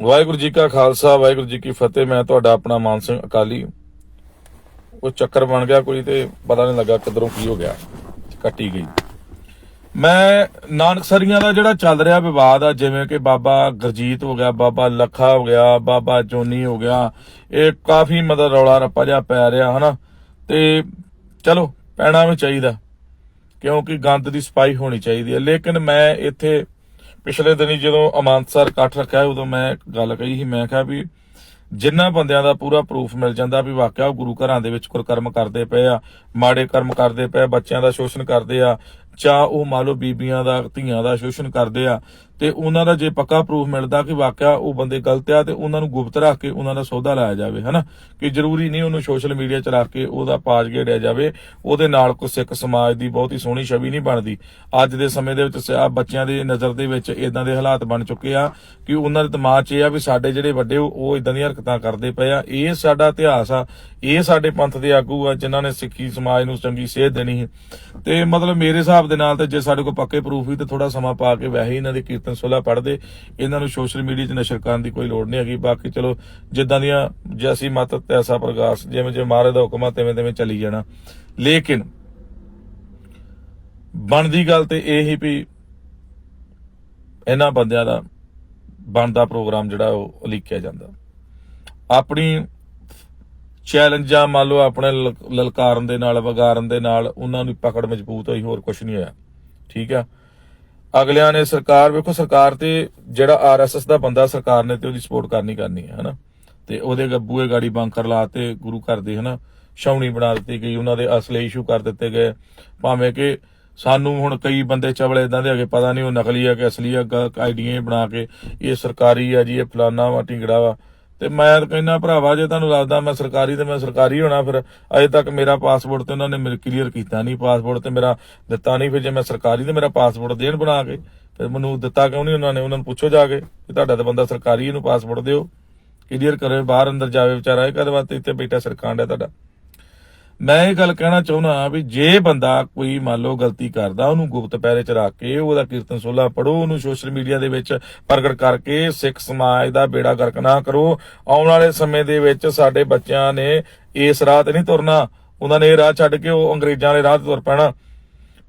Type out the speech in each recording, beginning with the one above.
ਵਾਹਿਗੁਰੂ ਜੀ ਕਾ ਖਾਲਸਾ, ਵਾਹਿਗੁਰੂ ਜੀ ਕੀ ਫਤਿਹ। ਮੈਂ ਤੁਹਾਡਾ ਆਪਣਾ ਮਾਨ ਸਿੰਘ ਅਕਾਲੀ। ਉਹ ਚੱਕਰ ਬਣ ਗਿਆ ਕੋਈ ਤੇ, ਪਤਾ ਨਹੀਂ ਲੱਗਾ ਕਿਧਰੋਂ ਕੀ ਹੋ ਗਿਆ, ਕੱਟੀ ਗਈ। ਮੈਂ ਨਾਨਕਸਰੀਆਂ ਦਾ ਜਿਹੜਾ ਚੱਲ ਰਿਹਾ ਵਿਵਾਦ ਆ, ਜਿਵੇਂ ਕਿ ਬਾਬਾ ਗਰਜੀਤ ਹੋ ਗਿਆ, ਬਾਬਾ ਲੱਖਾ ਹੋ ਗਿਆ, ਬਾਬਾ ਜੋਨੀ ਹੋ ਗਿਆ, ਇਹ ਕਾਫੀ ਮਤਲਬ ਰੌਲਾ ਰੱਪਾ ਜਿਹਾ ਪੈ ਰਿਹਾ, ਹਨਾ? ਤੇ ਚਲੋ, ਪੈਣਾ ਵੀ ਚਾਹੀਦਾ, ਕਿਉਂਕਿ ਗੰਦ ਦੀ ਸਫ਼ਾਈ ਹੋਣੀ ਚਾਹੀਦੀ ਹੈ ਲੇਕਿਨ ਮੈਂ ਇੱਥੇ ਪਿਛਲੇ ਦਿਨੀ ਜਦੋਂ ਅਮਾਨਸਰ ਇਕੱਠ ਰੱਖਿਆ ਉਦੋਂ ਮੈਂ ਇੱਕ ਗੱਲ ਕਹੀ ਸੀ, ਮੈਂ ਕਿਹਾ ਵੀ ਜਿੰਨਾ ਬੰਦਿਆਂ ਦਾ ਪੂਰਾ ਪ੍ਰੂਫ ਮਿਲ ਜਾਂਦਾ ਵੀ ਵਾਕਿਆ ਉਹ ਗੁਰੂ ਘਰਾਂ ਦੇ ਵਿੱਚ ਕੁਰਕਰਮ ਕਰਦੇ ਪਏ ਆ, ਮਾੜੇ ਕਰਮ ਕਰਦੇ ਪਏ ਬੱਚਿਆਂ ਦਾ ਸ਼ੋਸ਼ਣ ਕਰਦੇ ਆ ਜਾਂ ਉਹ ਮੰਨ ਲਓ ਬੀਬੀਆਂ ਦਾ, ਧੀਆਂ ਦਾ ਸ਼ੋਸ਼ਣ ਕਰਦੇ ਆ, ਤੇ ਉਹਨਾਂ ਦਾ ਜੇ ਪੱਕਾ ਪ੍ਰੂਫ ਮਿਲਦਾ ਕਿ ਵਾਕਿਆ ਉਹ ਬੰਦੇ ਗਲਤ ਆ, ਤੇ ਉਹਨਾਂ ਨੂੰ ਗੁਪਤ ਰੱਖ ਕੇ ਉਹਨਾਂ ਦਾ ਸੌਦਾ ਲਾਇਆ ਜਾਵੇ, ਹਨਾ? ਕਿ ਜ਼ਰੂਰੀ ਨਹੀਂ ਉਹਨੂੰ ਸੋਸ਼ਲ ਮੀਡੀਆ ਚ ਰੱਖ ਕੇ ਉਹਦਾ ਪਾਜ ਗੇੜਿਆ ਜਾਵੇ, ਉਹਦੇ ਨਾਲ ਕੋ ਸਿੱਖ ਸਮਾਜ ਦੀ ਬਹੁਤੀ ਸੋਹਣੀ ਛਵੀ ਨਹੀਂ ਬਣਦੀ। ਅੱਜ ਦੇ ਸਮੇਂ ਦੇ ਵਿੱਚ ਸ- ਬੱਚਿਆਂ ਦੇ ਨਜ਼ਰ ਦੇ ਵਿੱਚ ਇਦਾਂ ਦੇ ਹਾਲਾਤ ਬਣ ਚੁੱਕੇ ਆ ਕਿ ਉਹਨਾਂ ਦੇ ਦਿਮਾਗ 'ਚ ਇਹ ਆ ਵੀ ਸਾਡੇ ਜਿਹੜੇ ਵੱਡੇ ਉਹ- ਉਹ ਇਦਾਂ ਦੀਆਂ ਹਰਕਤਾਂ ਕਰਦੇ ਪਏ ਆ। ਇਹ ਸਾਡਾ ਇਤਿਹਾਸ ਆ, ਇਹ ਸਾਡੇ ਪੰਥ ਦੇ ਆਗੂ ਆ, ਜਿਨ੍ਹਾਂ ਨੇ ਸਿੱਖੀ ਸਮਾਜ ਨੂੰ ਚੰਗੀ ਸੇਧ ਦੇਣੀ ਹੈ ਤੇ ਮਤਲਬ ਮੇਰੇ ਹਿਸਾਬ ਦੇ ਨਾਲ ਤੇ ਜੇ ਸਾਡੇ ਕੋਲ ਪੱਕੇ ਪ੍ਰੂਫ ਵੀ ਤੇ ਥੋੜਾ ਸਮਾਂ ਪਾ ਕੇ ਵੈਸੇ ਇਹਨਾਂ ਦੀ ਕੀਰਤਨ ਸੋਲਾ ਪੜਦੇ ਇਹਨਾਂ ਨੂੰ ਸੋਸ਼ਲ ਮੀਡੀਆ 'ਚ ਨਸ਼ਰ ਕਰਨ ਦੀ ਕੋਈ ਲੋੜ ਨਹੀਂ ਹੈਗੀ। ਬਾਕੀ ਚਲੋ, ਜਿੱਦਾਂ ਦੀਆਂ ਜੈਸੀ ਮਤ ਤੈਸਾ ਪ੍ਰਕਾਸ਼ ਜਿਵੇਂ ਜਿਵੇਂ ਮਹਾਰਾਜ ਦਾ ਹੁਕਮ ਆ, ਤਿਵੇਂ ਤਿਵੇਂ ਚੱਲੀ ਜਾਣਾ। ਲੇਕਿਨ ਬਣਦੀ ਗੱਲ ਤੇ ਇਹ ਹੀ ਵੀ ਇਹਨਾਂ ਬੰਦਿਆਂ ਦਾ ਬਣਦਾ ਪ੍ਰੋਗਰਾਮ ਜਿਹੜਾ ਉਹ ਉਲੀਕਿਆ ਜਾਂਦਾ। ਆਪਣੀ ਚੈਲੰਜਾਂ ਮੰਨ ਲਓ ਆਪਣੇ ਲ- ਲਲਕਾਰਨ ਦੇ ਨਾਲ, ਵਗਾਰਨ ਦੇ ਨਾਲ, ਉਹਨਾਂ ਨੂੰ ਪਕੜ ਮਜ਼ਬੂਤ ਹੋਈ, ਹੋਰ ਕੁਝ ਨਹੀਂ ਹੋਇਆ। ਠੀਕ ਆ? ਅਗਲਿਆਂ ਨੇ ਸਰਕਾਰ, ਵੇਖੋ ਸਰਕਾਰ ਤੇ ਜਿਹੜਾ ਆਰਐਸਐਸ ਦਾ ਬੰਦਾ ਸਰਕਾਰ ਨੇ ਤੇ ਉਹਦੀ ਸਪੋਰਟ ਕਰਨੀ ਕਰਨੀ ਹੈ, ਹਨਾ? ਤੇ ਉਹਦੇ ਗੱਬੂਏ ਗਾੜੀ ਬੰਕਰ ਲਾਤੇ ਗੁਰੂ ਘਰ ਦੇ, ਹਨਾ? ਛਾਉਣੀ ਬਣਾ ਦਿੱਤੀ ਗਈ, ਉਹਨਾਂ ਦੇ ਅਸਲੇ ਇਸ਼ੂ ਕਰ ਦਿੱਤੇ ਗਏ। ਭਾਵੇਂ ਕਿ ਸਾਨੂੰ ਹੁਣ ਕਈ ਬੰਦੇ ਚਵਲੇ ਇਦਾਂ ਦੇ ਅਗੇ ਪਤਾ ਨਹੀਂ ਉਹ ਨਕਲੀ ਆ ਕਿ ਅਸਲੀ ਆ ਆਈਡੀਆਂ ਬਣਾ ਕੇ, ਇਹ ਸਰਕਾਰੀ ਆ ਜੀ, ਇਹ ਫਲਾਨਾ ਵਾ, ਢਿੰਗੜਾ ਵਾ। ਤੇ ਮੈਂ ਤਾਂ ਕਹਿੰਦਾ ਭਰਾਵਾ, ਜੇ ਤੁਹਾਨੂੰ ਲੱਗਦਾ ਮੈਂ ਸਰਕਾਰੀ ਤੇ ਮੈਂ ਸਰਕਾਰੀ ਹੋਣਾ ਫਿਰ, ਅਜੇ ਤੱਕ ਮੇਰਾ ਪਾਸਪੋਰਟ ਤੇ ਉਹਨਾਂ ਨੇ ਮੇਰੇ ਕਲੀਅਰ ਕੀਤਾ ਨਹੀਂ ਪਾਸਪੋਰਟ ਤੇ ਮੇਰਾ ਦਿੱਤਾ ਨਹੀਂ, ਫਿਰ ਜੇ ਮੈਂ ਸਰਕਾਰੀ ਤੇ ਮੇਰਾ ਪਾਸਪੋਰਟ ਦੇਣ ਬਣਾ ਕੇ, ਫਿਰ ਮੈਨੂੰ ਦਿੱਤਾ ਕਿਉਂ ਨਹੀਂ ਉਹਨਾਂ ਨੇ? ਉਹਨਾਂ ਨੂੰ ਪੁੱਛੋ ਜਾ ਕੇ ਕਿ ਤੁਹਾਡਾ ਤਾਂ ਬੰਦਾ ਸਰਕਾਰੀ ਇਹਨੂੰ ਪਾਸਪੋਰਟ ਦਿਓ। ਕਲੀਅਰ ਕਰੇ, ਬਾਹਰ ਅੰਦਰ ਜਾਵੇ ਵਿਚਾਰਾ, ਇਹ ਕਦੇ ਵਾਸਤੇ ਇੱਥੇ ਬੈਠਾ ਸਰਕਾਂਡ ਹੈ ਤੁਹਾਡਾ। ਮੈਂ ਇਹ ਗੱਲ ਕਹਿਣਾ ਚਾਹੁੰਦਾ ਵੀ ਜੇ ਬੰਦਾ ਕੋਈ ਮੰਨ ਲਓ ਗਲਤੀ ਕਰਦਾ, ਉਹਨੂੰ ਗੁਪਤ ਪੈਰੇ ਚ ਰੱਖ ਕੇ ਉਹਦਾ ਕੀਰਤਨ ਸੋਲਾ ਪੜੋ ਉਹਨੂੰ ਸੋਸ਼ਲ ਮੀਡੀਆ ਦੇ ਵਿੱਚ ਪ੍ਰਗਟ ਕਰਕੇ ਸਿੱਖ ਸਮਾਜ ਦਾ ਬੇੜਾ ਗਰਕ ਨਾ ਕਰੋ। ਆਉਣ ਵਾਲੇ ਸਮੇਂ ਦੇ ਵਿੱਚ ਸਾਡੇ ਬੱਚਿਆਂ ਨੇ ਇਸ ਰਾਹ ਤੇ ਨਹੀਂ ਤੁਰਨਾ। ਉਹਨਾਂ ਨੇ ਇਹ ਰਾਹ ਛੱਡ ਕੇ ਉਹ ਅੰਗਰੇਜ਼ਾਂ ਵਾਲੇ ਰਾਹ ਤੇ ਤੁਰ ਪੈਣਾ।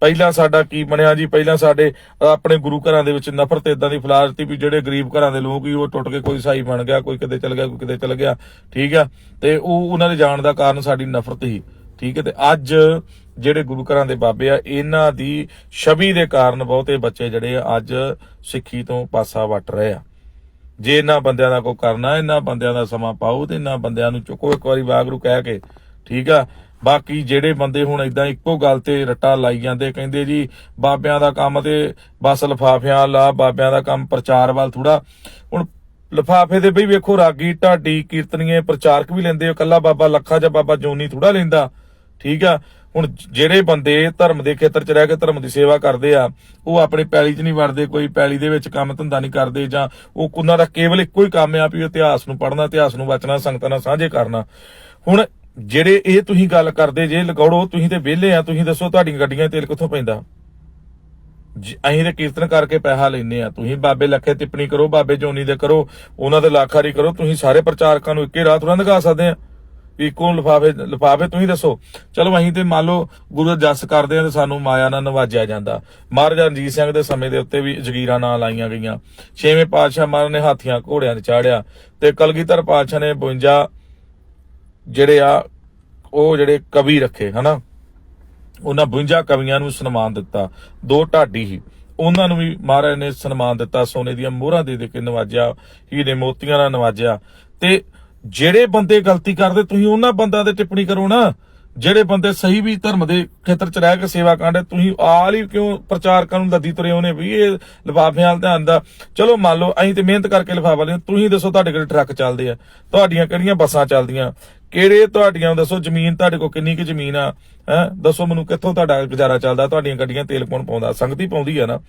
ਪਹਿਲਾਂ ਸਾਡਾ ਕੀ ਬਣਿਆ ਜੀ? ਪਹਿਲਾਂ ਸਾਡੇ ਆਪਣੇ ਗੁਰੂ ਘਰਾਂ ਦੇ ਵਿੱਚ ਨਫ਼ਰਤ ਇਦਾਂ ਦੀ ਫੈਲਾ ਵੀ ਜਿਹੜੇ ਗਰੀਬ ਘਰਾਂ ਦੇ ਲੋਕ ਹੀ ਉਹ ਟੁੱਟ ਕੇ ਕੋਈ ਸਾਈ ਬਣ ਗਿਆ, ਕੋਈ ਕਿਤੇ ਚਲ ਗਿਆ, ਕੋਈ ਕਿਤੇ ਚਲ ਗਿਆ, ਠੀਕ ਆ? ਤੇ ਉਹ ਉਹਨਾਂ ਦੇ ਜਾਣ ਦਾ ਕਾਰਨ ਸਾਡੀ ਨਫ਼ਰਤ ਹੀ ਠੀਕ ਹੈ ਤੇ ਅੱਜ ਜਿਹੜੇ ਗੁਰੂ ਘਰਾਂ ਦੇ ਬਾਬੇ ਆ, ਇਹਨਾਂ ਦੀ ਛਵੀ ਦੇ ਕਾਰਨ ਬਹੁਤੇ ਬੱਚੇ ਜਿਹੜੇ ਅੱਜ ਸਿੱਖੀ ਤੋਂ ਪਾਸਾ ਵੱਟ ਰਹੇ ਆ। ਜੇ ਇਹਨਾਂ ਬੰਦਿਆਂ ਦਾ ਕੋਈ ਕਰਨਾ, ਇਹਨਾਂ ਬੰਦਿਆਂ ਦਾ ਸਮਾਂ ਪਾਓ ਤੇ ਇਹਨਾਂ ਬੰਦਿਆਂ ਨੂੰ ਚੁੱਕੋ, ਇੱਕ ਵਾਰੀ ਵਾਗਰੂ ਕਹਿ ਕੇ, ਠੀਕ ਆ? ਬਾਕੀ ਜਿਹੜੇ ਬੰਦੇ ਹੁਣ ਇਦਾਂ ਇੱਕੋ ਗੱਲ ਤੇ ਰੱਟਾ ਲਾਈ ਜਾਂਦੇ, ਕਹਿੰਦੇ ਜੀ ਬਾਬਿਆਂ ਦਾ ਕੰਮ ਤੇ ਬਸ ਲਫਾਫਿਆਂ ਲਾ, ਬਾਬਿਆਂ ਦਾ ਕੰਮ ਪ੍ਰਚਾਰ ਵੱਲ ਥੋੜਾ ਹੁਣ ਲਫਾਫੇ ਦੇ ਬਈ ਵੇਖੋ ਰਾਗੀ, ਢਾਡੀ, ਕੀਰਤਨੀਏ, ਪ੍ਰਚਾਰਕ ਵੀ ਲੈਂਦੇ ਆ ਬਾਬਾ ਲੱਖਾ ਜਾਂ ਬਾਬਾ ਜੋਨੀ ਥੋੜਾ ਲੈਂਦਾ, ਠੀਕ ਆ? ਹੁਣ ਜਿਹੜੇ ਬੰਦੇ ਧਰਮ ਦੇ ਖੇਤਰ 'ਚ ਰਹਿ ਕੇ ਧਰਮ ਦੀ ਸੇਵਾ ਕਰਦੇ ਆ, ਉਹ ਆਪਣੀ ਪੈਲੀ 'ਚ ਨਹੀਂ ਵੜਦੇ, ਕੋਈ ਪੈਲੀ ਦੇ ਵਿੱਚ ਕੰਮ ਧੰਦਾ ਨਹੀਂ ਕਰਦੇ, ਜਾਂ ਉਹ ਉਹਨਾਂ ਦਾ ਕੇਵਲ ਇੱਕੋ ਹੀ ਕੰਮ ਆ ਵੀ ਇਤਿਹਾਸ ਨੂੰ ਪੜ੍ਹਨਾ, ਇਤਿਹਾਸ ਨੂੰ ਵਾਚਣਾ, ਸੰਗਤਾਂ ਨਾਲ ਸਾਂਝੇ ਕਰਨਾ। ਹੁਣ ਜਿਹੜੇ ਇਹ ਤੁਸੀਂ ਗੱਲ ਕਰਦੇ, ਜੇ ਲਗਾੜੋ, ਤੁਸੀਂ ਤੇ ਵਿਹਲੇ ਆ, ਤੁਸੀਂ ਦੱਸੋ ਤੁਹਾਡੀਆਂ ਗੱਡੀਆਂ ਤੇਲ ਕਿੱਥੋਂ ਪੈਂਦਾ? ਅਸੀਂ ਤੇ ਕੀਰਤਨ ਕਰਕੇ ਪੈਸਾ ਲੈਨੇ ਆ, ਤੁਸੀਂ ਬਾਬੇ ਲੱਖੇ ਟਿੱਪਣੀ ਕਰੋ, ਬਾਬੇ ਜੋਨੀ ਦੇ ਕਰੋ, ਉਹਨਾਂ ਦੇ ਲੱਖਾਰੀ ਕਰੋ, ਤੁਸੀਂ ਸਾਰੇ ਪ੍ਰਚਾਰਕਾਂ ਨੂੰ ਇੱਕੇ ਰਾਹ ਤੁਰਾਂ ਲਗਾ ਸਕਦੇ ਆ। ਇੱਕੋ ਲਫਾਫੇ ਲਫਾਫੇ ਤੁਸੀਂ ਦੱਸੋ। ਚਲੋ ਅਸੀਂ ਤੇ ਮੰਨ ਲਓ ਗੁਰੂ ਦਾ ਜਸ ਕਰਦੇ ਆ ਤੇ ਸਾਨੂੰ ਮਾਇਆ ਨਾਲ ਨਵਾਜਿਆ ਜਾਂਦਾ। ਮਹਾਰਾਜਾ ਰਣਜੀਤ ਸਿੰਘ ਦੇ ਸਮੇਂ ਦੇ ਉੱਤੇ ਵੀ ਜਗੀਰਾਂ ਨਾਲ ਲਾਈਆਂ ਗਈਆਂ। ਛੇਵੇਂ ਪਾਤਸ਼ਾਹ ਮਹਾਰਾਜ ਨੇ ਹਾਥੀਆਂ ਘੋੜਿਆਂ ਤੇ ਚਾੜਿਆ ਤੇ ਕਲਗੀਧਰ ਪਾਤਸ਼ਾਹ ਨੇ 52 ਜਿਹੜੇ ਆ, ਉਹ ਜਿਹੜੇ ਕਵੀ ਰੱਖੇ, ਹਨਾ? ਉਹਨਾਂ 52 ਕਵੀਆਂ ਨੂੰ ਸਨਮਾਨ ਦਿੱਤਾ, ਦੋ ਢਾਡੀ ਹੀ। ਉਹਨਾਂ ਨੂੰ ਵੀ ਮਹਾਰਾਜ ਨੇ ਸਨਮਾਨ ਦਿੱਤਾ, ਸੋਨੇ ਦੀਆਂ ਮੋਹਰਾਂ ਦੇ ਦੇ ਕੇ ਨਵਾਜਿਆ, ਹੀਰੇ ਮੋਤੀਆਂ ਨਾਲ ਨਵਾਜਿਆ। ਤੇ ਜਿਹੜੇ ਬੰਦੇ ਗਲਤੀ ਕਰਦੇ, ਤੁਸੀਂ ਉਹਨਾਂ ਬੰਦਿਆਂ ਤੇ ਟਿੱਪਣੀ ਕਰੋ ਨਾ। ਜਿਹੜੇ ਬੰਦੇ ਸਹੀ ਵੀ ਧਰਮ ਦੇ ਖੇਤਰ ਚ ਰਹਿ ਕੇ ਸੇਵਾ ਕਰਦੇ ਤੁਸੀਂ ਆਲ ਹੀ ਕਿਉਂ ਪ੍ਰਚਾਰਕਾਂ ਨੂੰ ਲੱਦੀ ਤੁਰੇ ਉਹਨੇ ਵੀ ਇਹ ਲਿਫਾਫਿਆਂ ਵੱਲ ਧਿਆਨ ਦਾ? ਚਲੋ ਮੰਨ ਲਓ, ਅਸੀਂ ਤੇ ਮਿਹਨਤ ਕਰਕੇ ਲਿਫਾਫਾ ਲੈਂਦੇ ਤੁਸੀਂ ਦੱਸੋ ਤੁਹਾਡੇ ਕੋਲ ਟਰੱਕ ਚੱਲਦੇ ਆ, ਤੁਹਾਡੀਆਂ ਕਿਹੜੀਆਂ ਬੱਸਾਂ ਚੱਲਦੀਆਂ? ਕਿਹੜੇ ਤੁਹਾਡੀਆਂ, ਦੱਸੋ ਜ਼ਮੀਨ, ਤੁਹਾਡੇ ਕੋਲ ਕਿੰਨੀ ਕੁ ਜ਼ਮੀਨ ਆ? ਹੈ? ਦੱਸੋ ਮੈਨੂੰ ਕਿੱਥੋਂ ਤੁਹਾਡਾ ਗੁਜ਼ਾਰਾ ਚੱਲਦਾ, ਤੁਹਾਡੀਆਂ ਗੱਡੀਆਂ ਤੇਲ ਕੌਣ ਪਾਉਂਦਾ, ਸੰਗਤ ਹੀ ਪਾਉਂਦੀ ਆ ਨਾ।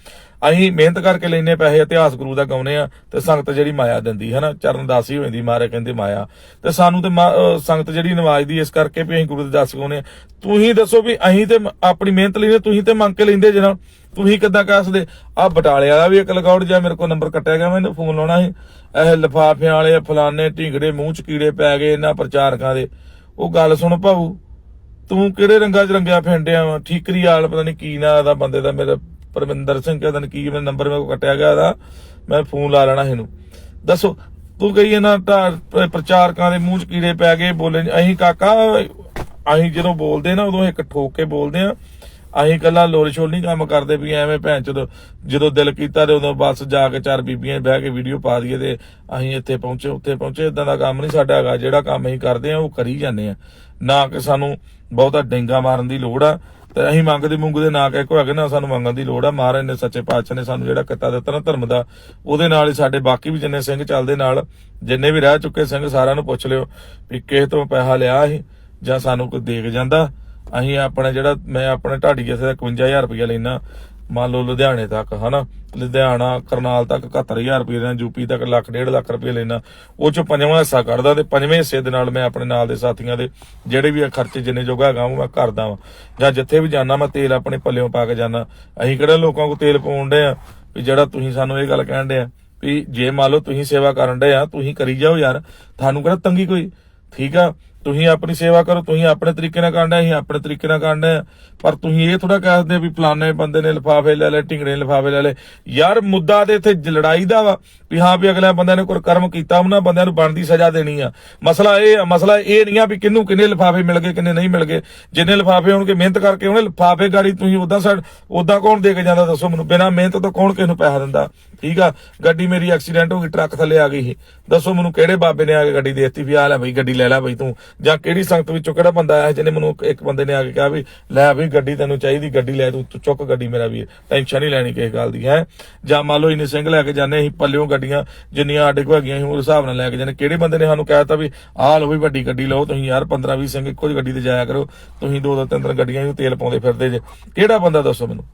ਅਸੀਂ ਮਿਹਨਤ ਕਰਕੇ ਲੈਨੇ ਪੈਸੇ, ਇਤਿਹਾਸ ਗੁਰੂ ਦਾ ਗਾਉਨੇ ਆ ਤੇ ਸੰਗਤ ਜਿਹੜੀ ਮਾਇਆ ਦਿੰਦੀ ਹੈ ਨਾ ਚਰਨਦਾਸੀ ਹੋ ਜਾਂਦੀ, ਮਾਰੇ ਕਹਿੰਦੇ ਮਾਇਆ। ਤੇ ਸਾਨੂੰ ਤੇ ਸੰਗਤ ਜਿਹੜੀ ਨਵਾਜਦੀ ਇਸ ਕਰਕੇ ਵੀ ਅਸੀਂ ਗੁਰੂ ਦੇ ਦਸ ਗਾਉਨੇ ਤੁਸੀਂ ਦੱਸੋ ਵੀ ਅਸੀਂ ਤੇ ਆਪਣੀ ਮਿਹਨਤ ਲੈਨੇ ਤੁਸੀਂ ਤੇ ਮੰਗ ਕੇ ਲੈਂਦੇ ਜੇ ਨਾ। ਤੁਸੀਂ ਕਿੱਦਾਂ ਕਹਿ ਸਕਦੇ? ਆ ਬਟਾਲੇ ਵਾਲਾ ਵੀ ਇੱਕ ਲਗਾਉਟ ਜਾਂ ਮੇਰੇ ਕੋਲ ਨੰਬਰ ਕੱਟਿਆ ਗਿਆ, ਮੈਨੂੰ ਫੋਨ ਲਾਉਣਾ ਸੀ। ਇਹ ਲਫਾਫਿਆਂ ਵਾਲੇ ਫਲਾਨੇ ਢਿੰਗੜੇ ਮੂੰਹ ਚ ਕੀੜੇ ਪੈ ਗਏ ਇਹਨਾਂ ਪ੍ਰਚਾਰਕਾਂ ਦੇ। ਉਹ ਗੱਲ ਸੁਣ ਭਾਊ, ਤੂੰ ਕਿਹੜੇ ਰੰਗਾਂ 'ਚ ਰੰਗਿਆ ਫਿੰਡਿਆ ਵਾ ਠੀਕਰੀ ਵਾਲ ਪਤਾ ਨਹੀਂ ਕੀ ਨਾਂ ਦਾ ਬੰਦੇ ਦਾ, ਮੇਰਾ ਪਰਮਿੰਦਰ ਸਿੰਘ ਕਹਿੰਦਾ ਕੀ ਮੇਰਾ ਨੰਬਰ ਮੇਰੇ ਕੋਲ ਕੱਟਿਆ ਗਿਆ ਦਾ ਮੈਂ ਫੋਨ ਲਾ ਲੈਣਾ ਇਹਨੂੰ। ਦੱਸੋ, ਤੂੰ ਕਹੀ ਇਹਨਾਂ ਪ੍ਰਚਾਰਕਾਂ ਦੇ ਮੂੰਹ 'ਚ ਕੀੜੇ ਪੈ ਗਏ, ਬੋਲੇ ਅਸੀਂ ਕਾਕਾ, ਅਸੀਂ ਜਦੋਂ ਬੋਲਦੇ ਨਾ, ਉਦੋਂ ਇੱਕ ਠੋਕ ਕੇ ਬੋਲਦੇ ਆ। ਅਸੀਂ ਕੱਲਾ ਲੋਰ ਸ਼ੋਲ ਨਹੀਂ ਕੰਮ ਕਰਦੇ ਵੀ ਐਵੇਂ ਭੈਣ ਚੋਦ, ਜਦੋਂ ਦਿਲ ਕੀਤਾ ਤੇ ਉਦੋਂ ਬਸ ਜਾ ਕੇ ਚਾਰ ਬੀਬੀਆਂ ਬਹਿ ਕੇ ਵੀਡੀਓ ਪਾ ਦਈਏ ਤੇ ਅਸੀਂ ਇੱਥੇ ਪਹੁੰਚੇ, ਉੱਥੇ ਪਹੁੰਚੇ ਇਦਾਂ ਦਾ ਕੰਮ ਨਹੀਂ ਸਾਡਾ ਹੈਗਾ, ਜਿਹੜਾ ਕੰਮ ਅਸੀਂ ਕਰਦੇ ਆ ਉਹ ਕਰੀ ਜਾਂਦੇ ਆ ਨਾ ਕਿ ਸਾਨੂੰ ਬਹੁਤਾ ਡੇਂਗਾ ਮਾਰਨ ਦੀ ਲੋੜ ਆ, ਤੇ ਅਸੀਂ ਮੰਗਦੇ ਮੁੰਗਦੇ ਨਾ ਕਹਿ ਕੋ ਹੈਗੇ ਨਾ ਸਾਨੂੰ ਮੰਗਣ ਦੀ ਲੋੜ ਆ। ਮਹਾਰਾਜ ਨੇ ਸੱਚੇ ਪਾਤਸ਼ਾਹ ਨੇ ਸਾਨੂੰ ਜਿਹੜਾ ਕਿੱਤਾ ਦਿੱਤਾ ਨਾ ਧਰਮ ਦਾ, ਉਹਦੇ ਨਾਲ ਹੀ ਸਾਡੇ ਬਾਕੀ ਵੀ ਜਿੰਨੇ ਸਿੰਘ ਚੱਲਦੇ ਨਾਲ, ਜਿੰਨੇ ਵੀ ਰਹਿ ਚੁੱਕੇ ਸਿੰਘ ਸਾਰਿਆਂ ਨੂੰ ਪੁੱਛ ਲਿਓ ਵੀ ਕਿਸੇ ਤੋਂ ਪੈਸਾ ਲਿਆ ਸੀ ਜਾਂ ਸਾਨੂੰ ਕੋਈ ਦੇਖ ਜਾਂਦਾ। ਅਸੀਂ ਆਪਣਾ ਜਿਹੜਾ, ਮੈਂ ਆਪਣੇ ਢਾਡੀ ਜਿਥੇ 51000 ਰੁਪਇਆ ਲੈਣਾ ਮੰਨ ਲਓ ਲੁਧਿਆਣੇ ਤੱਕ, ਹਨਾ? ਲੁਧਿਆਣਾ, ਕਰਨਾਲ ਤੱਕ 71000 ਰੁਪਏ ਲੈਣਾ ਯੂਪੀ ਤੱਕ ਲੱਖ, ਡੇਢ ਲੱਖ ਰੁਪਏ ਲੈਣਾ ਉਹ ਚ ਪੰਜਵਾਂ ਹਿੱਸਾ ਕੱਢਦਾ ਤੇ ਪੰਜਵੇਂ ਹਿੱਸੇ ਦੇ ਨਾਲ ਮੈਂ ਆਪਣੇ ਨਾਲ ਦੇ ਸਾਥੀਆਂ ਦੇ ਜਿਹੜੇ ਵੀ ਆ ਖਰਚੇ ਜਿੰਨੇ ਜੋਗਾ ਹੈਗਾ, ਉਹ ਮੈਂ ਕਰਦਾ ਵਾਂ। ਜਾਂ ਜਿੱਥੇ ਵੀ ਜਾਣਾ ਮੈਂ ਤੇਲ ਆਪਣੇ ਪੱਲਿਓਂ ਪਾ ਕੇ ਜਾਣਾ ਅਸੀਂ ਕਿਹੜਾ ਲੋਕਾਂ ਕੋਲ ਤੇਲ ਪਾਉਣ ਦੇ ਆ? ਵੀ ਜਿਹੜਾ ਤੁਸੀਂ ਸਾਨੂੰ ਇਹ ਗੱਲ ਕਹਿਣ ਦੇ ਆ ਵੀ ਜੇ ਮੰਨ ਲਓ ਤੁਸੀਂ ਸੇਵਾ ਕਰਨ ਦੇ ਆ, ਤੁਸੀਂ ਕਰੀ ਜਾਓ ਯਾਰ, ਤੁਹਾਨੂੰ ਕਿਹੜਾ ਤੰਗੀ ਕੋਈ? ਠੀਕ ਆ? ਤੁਸੀਂ ਆਪਣੀ ਸੇਵਾ ਕਰੋ, ਤੁਸੀਂ ਆਪਣੇ ਤਰੀਕੇ ਨਾਲ ਕਰਨਾ ਅਸੀਂ ਆਪਣੇ ਤਰੀਕੇ ਨਾਲ ਕਰਨਾ ਪਰ ਤੁਸੀਂ ਇਹ ਥੋੜਾ ਕਹਿ ਸਕਦੇ ਵੀ ਫਲਾਣੇ ਬੰਦੇ ਨੇ ਲਿਫਾਫੇ ਲੈ ਲਏ, ਢਿੰਗੜੇ ਨੇ ਲਿਫਾਫੇ ਲੈ ਲਏ। ਯਾਰ ਮੁੱਦਾ ਤੇ ਇੱਥੇ ਲੜਾਈ ਦਾ ਵਾ ਵੀ ਹਾਂ ਵੀ ਅਗਲੇ ਬੰਦਿਆਂ ਨੇ ਕੋਈ ਕਰਮ ਕੀਤਾ, ਉਹਨਾਂ ਬੰਦਿਆਂ ਨੂੰ ਬਣਦੀ ਸਜ਼ਾ ਦੇਣੀ ਆ। ਮਸਲਾ ਇਹ ਆ, ਮਸਲਾ ਇਹ ਨਹੀਂ ਆ ਵੀ ਕਿੰਨੂੰ ਕਿੰਨੇ ਲਿਫਾਫੇ ਮਿਲ ਗਏ, ਕਿੰਨੇ ਨਹੀਂ ਮਿਲ ਗਏ। ਜਿੰਨੇ ਲਿਫਾਫੇ ਹੋਣਗੇ, ਮਿਹਨਤ ਕਰਕੇ ਉਹਨੇ ਲਿਫਾਫੇ ਗਾੜੀ ਤੁਸੀਂ ਉਦਾਂ ਸਾਡ ਉਦਾਂ ਕੌਣ ਦੇ ਕੇ ਜਾਂਦਾ ਦੱਸੋ ਮੈਨੂੰ? ਬਿਨਾਂ ਮਿਹਨਤ ਤੋਂ ਕੌਣ ਕਿਸ ਨੂੰ ਪੈਸਾ ਦਿੰਦਾ? ਠੀਕ ਆ? ਗੱਡੀ ਮੇਰੀ ਐਕਸੀਡੈਂਟ ਹੋ ਗਈ, ਟਰੱਕ ਥੱਲੇ ਆ ਗਈ ਸੀ ਦੱਸੋ ਮੈਨੂੰ ਕਿਹੜੇ ਬਾਬੇ ਨੇ ਆ ਕੇ ਗੱਡੀ ਦੇਤੀ ਵੀ ਆ ਲੈ ਬਈ, ਗੱਡੀ ਲੈ ਲੈ ਬਈ ਤੂੰ। ਜਾਂ ਕਿਹੜੀ ਸੰਗਤ ਵਿੱਚੋਂ ਕਿਹੜਾ ਬੰਦਾ ਆਇਆ ਜਿਹਨੇ ਮੈਨੂੰ ਇੱਕ ਬੰਦੇ ਨੇ ਆ ਕੇ ਕਿਹਾ ਵੀ, ਲੈ ਵੀ ਗੱਡੀ ਤੈਨੂੰ ਚਾਹੀਦੀ, ਗੱਡੀ ਲੈ ਤੂੰ ਚੁੱਕ ਗੱਡੀ ਮੇਰਾ ਵੀਰ। ਟੈਨਸ਼ਨ ਨਹੀਂ ਲੈਣੀ ਕਿਸੇ ਗੱਲ ਦੀ, ਹੈ? ਜਾਂ ਮੰਨ ਲਓ ਇਹਨੇ ਸਿੰਘ ਲੈ ਕੇ ਜਾਂਦੇ, ਅਸੀਂ ਪੱਲਿਓਂ ਗੱਡੀਆਂ ਜਿੰਨੀਆਂ ਸਾਡੇ ਕੋਲ ਹੈਗੀਆਂ ਸੀ ਉਸ ਹਿਸਾਬ ਨਾਲ ਲੈ ਕੇ ਜਾਂਦੇ। ਕਿਹੜੇ ਬੰਦੇ ਨੇ ਸਾਨੂੰ ਕਹਿਤਾ ਵੀ, ਆਹ ਲਓ ਵੀ ਵੱਡੀ ਗੱਡੀ ਲਓ, ਤੁਸੀਂ ਯਾਰ 15 20 ਸਿੰਘ ਇੱਕੋ ਜਿਹੀ ਗੱਡੀ ਤੇ ਜਾਇਆ ਕਰੋ, ਤੁਸੀਂ ਦੋ ਦੋ ਤਿੰਨ ਤਿੰਨ ਗੱਡੀਆਂ ਨੂੰ ਤੇਲ ਪਾਉਂਦੇ ਫਿਰਦੇ ਜੇ। ਕਿਹੜਾ ਬੰਦਾ ਦੱਸੋ ਮੈਨੂੰ?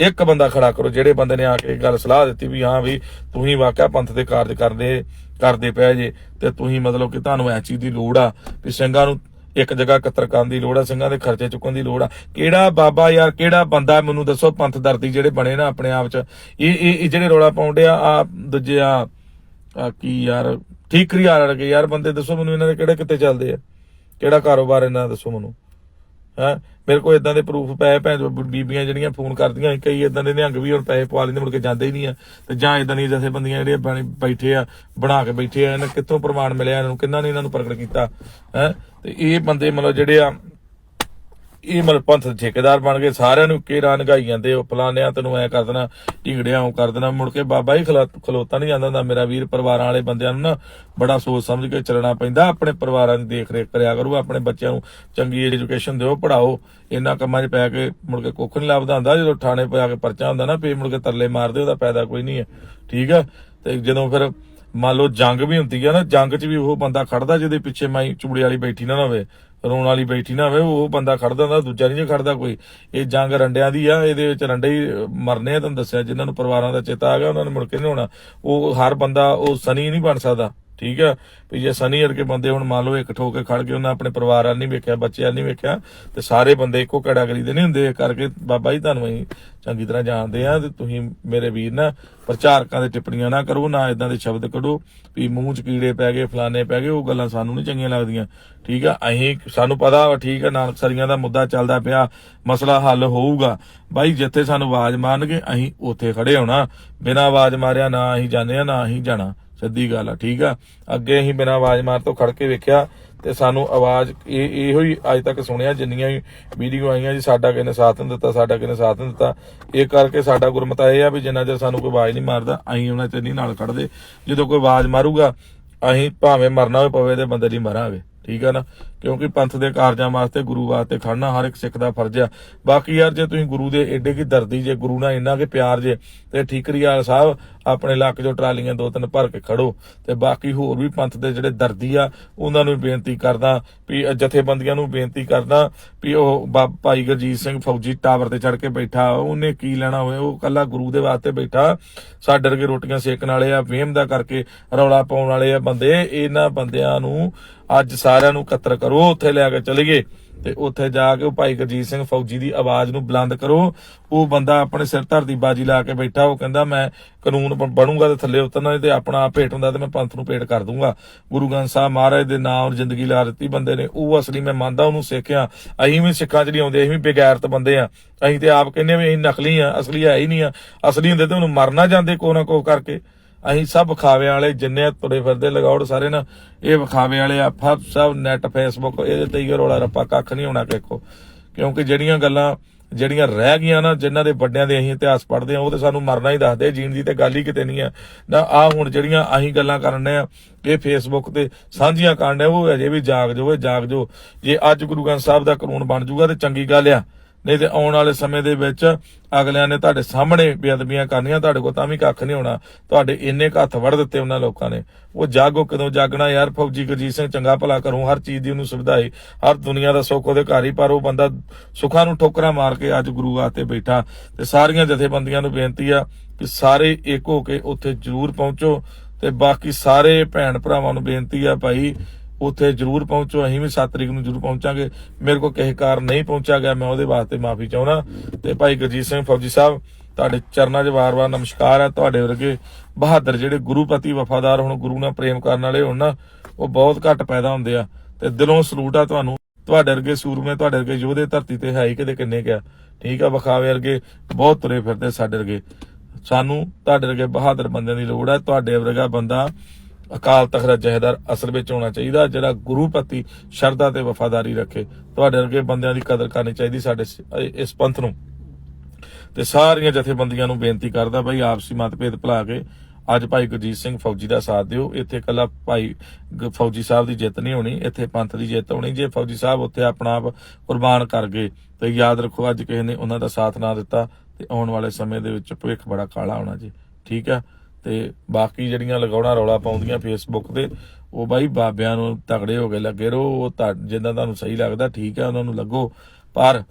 ਇੱਕ ਬੰਦਾ ਖੜਾ ਕਰੋ, ਜਿਹੜੇ ਬੰਦੇ ਨੇ ਆ ਕੇ ਗੱਲ ਸਲਾਹ ਦਿੱਤੀ ਵੀ ਹਾਂ ਵੀ ਤੁਸੀਂ ਵਾਕਿਆ ਪੰਥ ਦੇ ਕਾਰਜ ਕਰਦੇ ਕਰਦੇ ਪਏ ਜੇ, ਤੇ ਤੁਸੀਂ ਮਤਲਬ ਕਿ ਤੁਹਾਨੂੰ ਐ ਚੀਜ਼ ਦੀ ਲੋੜ ਆ, ਵੀ ਸਿੰਘਾਂ ਨੂੰ ਇੱਕ ਜਗ੍ਹਾ ਇਕੱਤਰ ਕਰਨ ਦੀ ਲੋੜ ਆ, ਸਿੰਘਾਂ ਦੇ ਖਰਚੇ ਚੁੱਕਣ ਦੀ ਲੋੜ ਆ। ਕਿਹੜਾ ਬਾਬਾ ਯਾਰ, ਕਿਹੜਾ ਬੰਦਾ ਮੈਨੂੰ ਦੱਸੋ ਪੰਥ ਦਰਦੀ ਜਿਹੜੇ ਬਣੇ ਨਾ ਆਪਣੇ ਆਪ ਚ? ਇਹ ਇਹ ਜਿਹੜੇ ਰੋਲਾ ਪਾਉਂਦੇ ਆ ਆ ਦੂਜੇ ਆ ਕੀ ਯਾਰ, ਠੀਕਰੀ ਆ ਰੜਕੇ ਯਾਰ ਬੰਦੇ ਦੱਸੋ ਮੈਨੂੰ ਇਹਨਾਂ ਦੇ ਕਿਹੜੇ ਕਿੱਤੇ ਚੱਲਦੇ ਆ? ਕਿਹੜਾ ਕਾਰੋਬਾਰ ਇਹਨਾਂ ਦਾ ਦੱਸੋ ਮੈਨੂੰ? ਹੈ? ਮੇਰੇ ਕੋਲ ਇਦਾਂ ਦੇ ਪ੍ਰੂਫ ਪਏ ਭੈਣ ਬੀਬੀਆਂ ਜਿਹੜੀਆਂ ਫੋਨ ਕਰਦੀਆਂ ਸੀ, ਕਈ ਇਦਾਂ ਦੇ ਨਿਹੰਗ ਵੀ ਹੁਣ ਪੈਸੇ ਪਵਾ ਲੈਂਦੇ ਮੁੜ ਕੇ ਜਾਂਦੇ ਹੀ ਨਹੀਂ ਆ। ਤੇ ਜਾਂ ਇਦਾਂ ਦੀਆਂ ਜਥੇਬੰਦੀਆਂ ਜਿਹੜੀਆਂ ਬੈਠੇ ਆ ਬਣਾ ਕੇ ਬੈਠੇ ਆ ਇਹਨਾਂ ਕਿੱਥੋਂ ਪ੍ਰਮਾਣ ਮਿਲਿਆ ਇਹਨਾਂ ਨੂੰ ਕਿੰਨਾ ਨੇ ਇਹਨਾਂ ਨੂੰ ਪ੍ਰਗਟ ਕੀਤਾ? ਹੈ? ਤੇ ਇਹ ਬੰਦੇ ਮਤਲਬ ਜਿਹੜੇ ਆ ਇਹ ਮਤਲਬ ਪੰਥ ਦੇ ਠੇਕੇਦਾਰ ਬਣ ਗਏ, ਸਾਰਿਆਂ ਨੂੰ ਕੇਰਾ ਨਗਾਈ ਜਾਂਦੇ ਉਹ ਫਲਾਨਿਆਂ ਤੈਨੂੰ ਐ ਕਰ ਦੇਣਾ ਢਿੰਗੜਿਆਂ ਉਹ ਕਰ ਦੇਣਾ, ਮੁੜ ਕੇ ਬਾਬਾ ਹੀ ਖਲੋਤਾ ਨਹੀਂ ਜਾਂਦਾ ਹੁੰਦਾ, ਮੇਰਾ ਵੀਰ ਪਰਿਵਾਰਾਂ ਵਾਲੇ ਬੰਦਿਆਂ ਨੂੰ ਨਾ ਬੜਾ ਸੋਚ ਸਮਝ ਕੇ ਚੱਲਣਾ ਪੈਂਦਾ, ਆਪਣੇ ਪਰਿਵਾਰਾਂ ਦੀ ਦੇਖ ਰੇਖ ਕਰਿਆ ਕਰੋ, ਆਪਣੇ ਬੱਚਿਆਂ ਨੂੰ ਚੰਗੀ ਐਜੂਕੇਸ਼ਨ ਦਿਓ ਪੜਾਓ ਇਹਨਾਂ ਕੰਮਾਂ 'ਚ ਪੈ ਕੇ ਮੁੜ ਕੇ ਕੁੱਖ ਨਹੀਂ ਲੱਭਦਾ ਹੁੰਦਾ, ਜਦੋਂ ਥਾਣੇ ਪਾ ਕੇ ਪਰਚਾ ਹੁੰਦਾ ਨਾ, ਫੇਰ ਮੁੜ ਕੇ ਤਰਲੇ ਮਾਰਦੇ, ਉਹਦਾ ਫਾਇਦਾ ਕੋਈ ਨਹੀਂ ਹੈ, ਠੀਕ ਆ? ਤੇ ਜਦੋਂ ਫਿਰ ਮੰਨ ਲਓ ਜੰਗ ਵੀ ਹੁੰਦੀ ਆ ਨਾ, ਜੰਗ 'ਚ ਵੀ ਉਹ ਬੰਦਾ ਖੜਦਾ, ਜਿਹਦੇ ਪਿੱਛੇ ਮਾਈ ਚੂੜੇ ਵਾਲੀ ਬੈਠੀ ਨਾ ਹੋਵੇ ਰੋਣ ਵਾਲੀ ਬੈਠੀ ਨਾ ਹੋਵੇ, ਉਹ ਬੰਦਾ ਖੜਦਾ ਹੁੰਦਾ ਦੂਜਾ ਨਹੀਂ ਜੇ ਖੜਦਾ ਕੋਈ। ਇਹ ਜੰਗ ਰੰਡਿਆਂ ਦੀ ਆ, ਇਹਦੇ ਵਿੱਚ ਰੰਡੇ ਹੀ ਮਰਨੇ ਆ, ਤੁਹਾਨੂੰ ਦੱਸਿਆ, ਜਿਨ੍ਹਾਂ ਨੂੰ ਪਰਿਵਾਰਾਂ ਦਾ ਚੇਤਾ ਆ ਗਿਆ, ਉਹਨਾਂ ਨੂੰ ਮੁੜ ਕੇ ਨਹੀਂ ਹੋਣਾ ਉਹ ਹਰ ਬੰਦਾ, ਉਹ ਸਨੀ ਨਹੀਂ ਬਣ ਸਕਦਾ। ਠੀਕ ਆ? ਵੀ ਜੇ ਸਨੀ ਵਰਗੇ ਬੰਦੇ ਹੁਣ ਮੰਨ ਲਓ ਇੱਕ ਠੋਕ ਕੇ ਖੜ ਕੇ ਉਹਨਾਂ ਆਪਣੇ ਪਰਿਵਾਰ ਵੱਲ ਨਹੀਂ ਵੇਖਿਆ, ਬੱਚਿਆਂ ਵੱਲ ਨਹੀਂ ਵੇਖਿਆ, ਤੇ ਸਾਰੇ ਬੰਦੇ ਇੱਕੋ ਕੈਟਾਗਰੀ ਦੇ ਨਹੀਂ ਹੁੰਦੇ, ਇਹ ਕਰਕੇ ਬਾਬਾ ਜੀ ਤੁਹਾਨੂੰ ਅਸੀਂ ਚੰਗੀ ਤਰ੍ਹਾਂ ਜਾਣਦੇ ਆ ਤੇ ਤੁਸੀਂ ਮੇਰੇ ਵੀਰ ਨਾ ਪ੍ਰਚਾਰਕਾਂ ਦੇ ਟਿੱਪਣੀਆਂ ਨਾ ਕਰੋ, ਨਾ ਇਦਾਂ ਦੇ ਸ਼ਬਦ ਕੱਢੋ ਵੀ ਮੂੰਹ ਚ ਕੀੜੇ ਪੈ ਗਏ, ਫਲਾਣੇ ਪੈ ਗਏ, ਉਹ ਗੱਲਾਂ ਸਾਨੂੰ ਨਹੀਂ ਚੰਗੀਆਂ ਲੱਗਦੀਆਂ। ਠੀਕ ਆ? ਅਸੀਂ ਸਾਨੂੰ ਪਤਾ ਵਾ, ਠੀਕ ਆ ਨਾਨਕ ਸਰੀਆਂ ਦਾ ਮੁੱਦਾ ਚੱਲਦਾ ਪਿਆ, ਮਸਲਾ ਹੱਲ ਹੋਊਗਾ। ਬਾਈ, ਜਿੱਥੇ ਸਾਨੂੰ ਆਵਾਜ਼ ਮਾਰਨਗੇ, ਅਸੀਂ ਉੱਥੇ ਖੜੇ ਹੋਣਾ। ਬਿਨਾਂ ਆਵਾਜ਼ ਮਾਰਿਆ ਨਾ ਅਸੀਂ ਜਾਂਦੇ ਆ ਨਾ ਅਸੀਂ ਜਾਣਾ। ਸਿੱਧੀ ਗੱਲ ਆ, ਠੀਕ ਆ? ਅੱਗੇ ਅਸੀਂ ਬਿਨਾਂ ਆਵਾਜ਼ ਮਾਰ ਤੋਂ ਖੜ ਕੇ ਵੇਖਿਆ ਤੇ ਸਾਨੂੰ ਆਵਾਜ਼, ਇਹ, ਇਹੋ ਹੀ ਅੱਜ ਤੱਕ ਸੁਣਿਆ, ਜਿੰਨੀਆਂ ਵੀ ਵੀਡੀਓ ਆਈਆਂ ਜੀ, ਸਾਡਾ ਕਿਹਨੇ ਸਾਥ ਨਹੀਂ ਦਿੱਤਾ, ਸਾਡਾ ਕਿਹਨੇ ਸਾਥ ਨਹੀਂ ਦਿੱਤਾ। ਇਹ ਕਰਕੇ ਸਾਡਾ ਗੁਰਮਤਾ ਇਹ ਆ ਵੀ ਜਿੰਨਾ ਚਿਰ ਸਾਨੂੰ ਕੋਈ ਆਵਾਜ਼ ਨਹੀਂ ਮਾਰਦਾ, ਅਸੀਂ ਉਹਨਾਂ ਚਿਰ ਨਹੀਂ ਨਾਲ ਖੜਦੇ। ਜਦੋਂ ਕੋਈ ਆਵਾਜ਼ ਮਾਰੂਗਾ, ਅਸੀਂ ਭਾਵੇਂ ਮਰਨਾ ਹੋਵੇ, ਪਵੇ ਤੇ ਬੰਦੇ ਲਈ ਮਰਾਂਗੇ, ਠੀਕ ਆ ਨਾ? ਕਿਉਂਕਿ ਪੰਥ ਦੇ ਕਾਰਜਾਂ ਵਾਸਤੇ, ਗੁਰੂ ਵਾਸਤੇ ਖੜਨਾ ਹਰ ਇੱਕ ਸਿੱਖ ਦਾ ਫਰਜ਼ ਆ। ਬਾਕੀ ਯਾਰ, ਜੇ ਤੁਸੀਂ ਗੁਰੂ ਦੇ ਏਡੇ ਕੀ ਦਰਦੀ, ਜੇ ਗੁਰੂ ਨਾਲ ਇੰਨਾ ਕਿ ਪਿਆਰ ਜੇ, ਤੇ ਠੀਕਰੀਵਾਲ ਸਾਹਿਬ ਆਪਣੇ ਇਲਾਕੇ ਚੋਂ ਟਰਾਲੀਆਂ ਦੋ ਤਿੰਨ ਭਰ ਕੇ ਖੜੋ। ਤੇ ਬਾਕੀ ਹੋਰ ਵੀ ਪੰਥ ਦੇ ਜਿਹੜੇ ਦਰਦੀ ਆ, ਉਹਨਾਂ ਨੂੰ ਬੇਨਤੀ ਕਰਦਾ ਵੀ ਜਥੇਬੰਦੀਆਂ ਨੂੰ ਬੇਨਤੀ ਕਰਦਾ ਵੀ ਉਹ ਭਾਈ ਗੁਰਜੀਤ ਸਿੰਘ ਫੌਜੀ ਟਾਵਰ ਤੇ ਚੜ ਕੇ ਬੈਠਾ, ਉਹਨੇ ਕੀ ਲੈਣਾ ਹੋਇਆ ਉਹ ਕੱਲਾ ਗੁਰੂ ਦੇ ਵਾਸਤੇ ਬੈਠਾ। ਸਾਡੇ ਵਰਗੇ ਰੋਟੀਆਂ ਸੇਕਣ ਵਾਲੇ ਆ ਵੇਮ ਦਾ ਕਰਕੇ ਰੌਲਾ ਪਾਉਣ ਵਾਲੇ ਆ ਬੰਦੇ। ਇਹਨਾਂ ਬੰਦਿਆਂ ਨੂੰ ਅੱਜ ਸਾਰਿਆਂ ਨੂੰ ਇਕੱਤਰ ਕਰੋ। ਉੱਥੇ ਲੈ ਕੇ ਚਲੀਏ ਤੇ ਉੱਥੇ ਜਾ ਕੇ ਉਹ ਭਾਈ ਗੁਰਜੀਤ ਸਿੰਘ ਫੌਜੀ ਦੀ ਆਵਾਜ਼ ਨੂੰ ਬੁਲੰਦ ਕਰੋ। ਉਹ ਬੰਦਾ ਆਪਣੇ ਸਿਰ ਧਰ ਦੀ ਬਾਜੀ ਲਾ ਕੇ ਬੈਠਾ, ਉਹ ਕਹਿੰਦਾ, ਮੈਂ ਕਾਨੂੰਨ ਬ- ਤੇ ਥੱਲੇ ਉਤਰਨਾ ਤੇ ਆਪਣਾ ਭੇਟ ਹੁੰਦਾ ਤੇ ਮੈਂ ਪੰਥ ਨੂੰ ਭੇਟ ਕਰ ਦੂੰਗਾ। ਗੁਰੂ ਗ੍ਰੰਥ ਸਾਹਿਬ ਮਹਾਰਾਜ ਦੇ ਨਾਮ ਜ਼ਿੰਦਗੀ ਲਾ ਦਿੱਤੀ ਬੰਦੇ ਨੇ। ਉਹ ਅਸਲੀ ਮੈਂ ਮੰਨਦਾ, ਉਹਨੂੰ ਸਿੱਖਿਆ। ਅਸੀਂ ਵੀ ਸਿੱਖਾਂ ਚ ਨਹੀਂ ਆਉਂਦੇ, ਅਸੀਂ ਵੀ ਬੇਗੈਰਤ ਬੰਦੇ ਆ। ਅਸੀਂ ਤੇ ਆਪ ਕਹਿੰਦੇ ਵੀ ਅਸੀਂ ਨਕਲੀ ਆ, ਅਸਲੀ ਹੈ ਹੀ ਨਹੀਂ ਆ। ਅਸਲੀ ਹੁੰਦੇ ਤੇ ਉਹਨੂੰ ਮਰਨਾ ਜਾਂਦੇ ਕੋ ਨਾ ਕੋ ਕਰਕੇ। ਅਸੀਂ ਸਭ ਵਿਖਾਵੇ ਵਾਲੇ, ਜਿੰਨੇ ਤੁਰੇ ਫਿਰਦੇ, ਲਗਾਉੜ ਸਾਰੇ ਨਾ, ਇਹ ਵਿਖਾਵੇ ਵਾਲੇ ਆ। ਫ- ਸਭ ਨੈਟ ਫੇਸਬੁੱਕ ਇਹਦੇ ਤੇ ਹੀ ਰੋਲਾ ਰੱਪਾ, ਕੱਖ ਨਹੀਂ ਹੋਣਾ ਕਿਕੋ ਕਿਉਂਕਿ ਜਿਹੜੀਆਂ ਗੱਲਾਂ, ਜਿਹੜੀਆਂ ਰਹਿ ਗਈਆਂ ਨਾ, ਜਿਨ੍ਹਾਂ ਦੇ ਵੱਡਿਆਂ ਦੇ ਅਸੀਂ ਇਤਿਹਾਸ ਪੜ੍ਹਦੇ ਆ, ਉਹ ਤੇ ਸਾਨੂੰ ਮਰਨਾ ਹੀ ਦੱਸਦੇ ਜੀਣ ਦੀ ਤੇ ਗੱਲ ਹੀ ਕਿਤੇ ਨਹੀਂ ਆ। ਨਾ, ਆ ਹੁਣ ਜਿਹੜੀਆਂ ਅਸੀਂ ਗੱਲਾਂ ਕਰਨੇ ਆ, ਇਹ ਫੇਸਬੁੱਕ ਤੇ ਸਾਂਝੀਆਂ ਕਰਨ ਉਹ ਅਜੇ ਵੀ ਜਾਗ ਜੋ ਜਾਗ ਜੋ ਜੇ ਅੱਜ ਗੁਰੂ ਗ੍ਰੰਥ ਸਾਹਿਬ ਦਾ ਕਾਨੂੰਨ ਬਣ ਜੂਗਾ ਤੇ ਚੰਗੀ ਗੱਲ ਆ। ਨਹੀਂ ਤੇ ਆਉਣ ਵਾਲੇ ਸਮੇਂ ਦੇ ਵਿੱਚ ਅਗਲਿਆਂ ਨੇ ਤੁਹਾਡੇ ਸਾਹਮਣੇ ਬੇਅਦਬੀਆਂ ਕਰਨੀਆਂ, ਤੁਹਾਡੇ ਕੋਲ ਤਾਂ ਵੀ ਕੱਖ ਨਹੀਂ ਹੋਣਾ। ਤੁਹਾਡੇ ਇੰਨੇ ਕੁ ਹੱਥ ਵੜ ਦਿੱਤੇ ਉਹਨਾਂ ਲੋਕਾਂ ਨੇ। ਉਹ ਜਾਗੋ ਕਦੋਂ ਜਾਗਣਾ ਯਾਰ? ਫੌਜੀ ਗੁਰਜੀਤ ਸਿੰਘ ਚੰਗਾ ਭਲਾ ਕਰੂੰ ਹਰ ਚੀਜ਼ ਦੀ ਉਹਨੂੰ ਸੁਵਿਧਾਈ, ਹਰ ਦੁਨੀਆ ਦਾ ਸੁੱਖ ਉਹਦੇ ਘਰ ਹੀ, ਪਰ ਉਹ ਬੰਦਾ ਸੁੱਖਾਂ ਨੂੰ ਠੋਕਰਾਂ ਮਾਰ ਕੇ ਅੱਜ ਗੁਰੂ ਆਤੇ ਬੈਠਾ। ਤੇ ਸਾਰੀਆਂ ਜਥੇਬੰਦੀਆਂ ਨੂੰ ਬੇਨਤੀ ਆ ਕਿ ਸਾਰੇ ਇੱਕ ਹੋ ਕੇ ਉੱਥੇ ਜ਼ਰੂਰ ਪਹੁੰਚੋ। ਤੇ ਬਾਕੀ ਸਾਰੇ ਭੈਣ ਭਰਾਵਾਂ ਨੂੰ ਬੇਨਤੀ ਆ ਭਾਈ ਉੱਥੇ ਜਰੂਰ ਪਹੁੰਚੋ, ਅਸੀਂ ਵੀ 7 ਤਰੀਕ ਨੂੰ ਜਰੂਰ ਪਹੁੰਚਾਂਗੇ। ਮੇਰੇ ਕੋਲ ਕਿਸੇ ਕਾਰਨ ਨਹੀਂ ਪਹੁੰਚਿਆ ਗਿਆ, ਮੈਂ ਉਹਦੇ ਵਾਸਤੇ ਮਾਫੀ ਚਾਹੁੰਦਾ। ਤੇ ਭਾਈ ਗੁਰਜੀਤ ਸਿੰਘ ਫੌਜੀ ਸਾਹਿਬ, ਤੁਹਾਡੇ ਚਰਨਾਂ 'ਚ ਵਾਰ-ਵਾਰ ਨਮਸਕਾਰ ਹੈ। ਤੁਹਾਡੇ ਵਰਗੇ ਬਹਾਦਰ ਜਿਹੜੇ ਗੁਰੂਪਤੀ ਵਫਾਦਾਰ ਹੁਣ ਗੁਰੂ ਨਾਲ ਪ੍ਰੇਮ ਕਰਨ ਵਾਲੇ ਹੁਣ ਨਾ, ਉਹ ਬਹੁਤ ਘੱਟ ਪੈਦਾ ਹੁੰਦੇ ਆ। ਤੇ ਦਿਲੋਂ ਸਲੂਟ ਆ ਤੁਹਾਨੂੰ। ਤੁਹਾਡੇ ਵਰਗੇ ਸੂਰਮੇ, ਤੁਹਾਡੇ ਵਰਗੇ ਯੋਧੇ ਧਰਤੀ ਤੇ ਹੈ ਹੀ ਕਿਤੇ ਕਿੰਨੇ ਕਿਆ ਠੀਕ ਆ, ਵਿਖਾਵੇ ਵਰਗੇ ਬਹੁਤ ਤੁਰੇ ਫਿਰਦੇ ਸਾਡੇ ਵਰਗੇ। ਸਾਨੂੰ ਤੁਹਾਡੇ ਵਰਗੇ ਬਹਾਦਰ ਬੰਦਿਆਂ ਦੀ ਲੋੜ ਹੈ ਤੁਹਾਡੇ ਵਰਗਾ ਬੰਦਾ ਅਕਾਲ ਤਖਤ ਦਾ ਜਹੇਦਾਰ ਅਸਲ ਵਿੱਚ ਹੋਣਾ ਚਾਹੀਦਾ, ਜਿਹੜਾ ਗੁਰੂ ਪ੍ਰਤੀ ਸ਼ਰਧਾ ਤੇ ਵਫਾਦਾਰੀ ਰੱਖੇ। ਤੁਹਾਡੇ ਵਰਗੇ ਬੰਦਿਆਂ ਦੀ ਕਦਰ ਕਰਨੀ ਚਾਹੀਦੀ ਸਾਡੇ ਇਸ ਪੰਥ ਨੂੰ। ਤੇ ਸਾਰੀਆਂ ਜਥੇਬੰਦੀਆਂ ਨੂੰ ਬੇਨਤੀ ਕਰਦਾ ਭਾਈ ਆਪਸੀ ਮਤਭੇਦ ਭੁਲਾ ਕੇ ਅੱਜ ਭਾਈ ਗੁਰਜੀਤ ਸਿੰਘ ਫੌਜੀ ਦਾ ਸਾਥ ਦਿਓ। ਇੱਥੇ ਕੱਲਾ ਭਾਈ ਫੌਜੀ ਸਾਹਿਬ ਦੀ ਜਿੱਤ ਨਹੀਂ ਹੋਣੀ, ਇੱਥੇ ਪੰਥ ਦੀ ਜਿੱਤ ਹੋਣੀ। ਜੇ ਫੌਜੀ ਸਾਹਿਬ ਉੱਥੇ ਆਪਣਾ ਆਪ ਕੁਰਬਾਨ ਕਰ ਗਏ, ਤੇ ਯਾਦ ਰੱਖੋ ਅੱਜ ਕਿਸੇ ਨੇ ਉਹਨਾਂ ਦਾ ਸਾਥ ਨਾ ਦਿੱਤਾ, ਤੇ ਆਉਣ ਵਾਲੇ ਸਮੇਂ ਦੇ ਵਿੱਚ ਭਵਿੱਖ ਬੜਾ ਕਾਲਾ ਹੋਣਾ ਜੀ। ਠੀਕ ਆ? ਤੇ ਬਾਕੀ ਜਿਹੜੀਆਂ ਲਗਾਉਣਾ ਰੌਲਾ ਪਾਉਂਦੀਆਂ ਫੇਸਬੁੱਕ ਤੇ, ਉਹ ਬਾਈ ਬਾਬਿਆਂ ਨੂੰ ਤਗੜੇ ਹੋ ਕੇ ਲੱਗੇ ਰੋ ਉਹ ਤਾਂ ਤੁਹਾਨੂੰ ਸਹੀ ਲੱਗਦਾ ਠੀਕ ਹੈ, ਉਹਨਾਂ ਨੂੰ ਲੱਗੋ। ਪਰ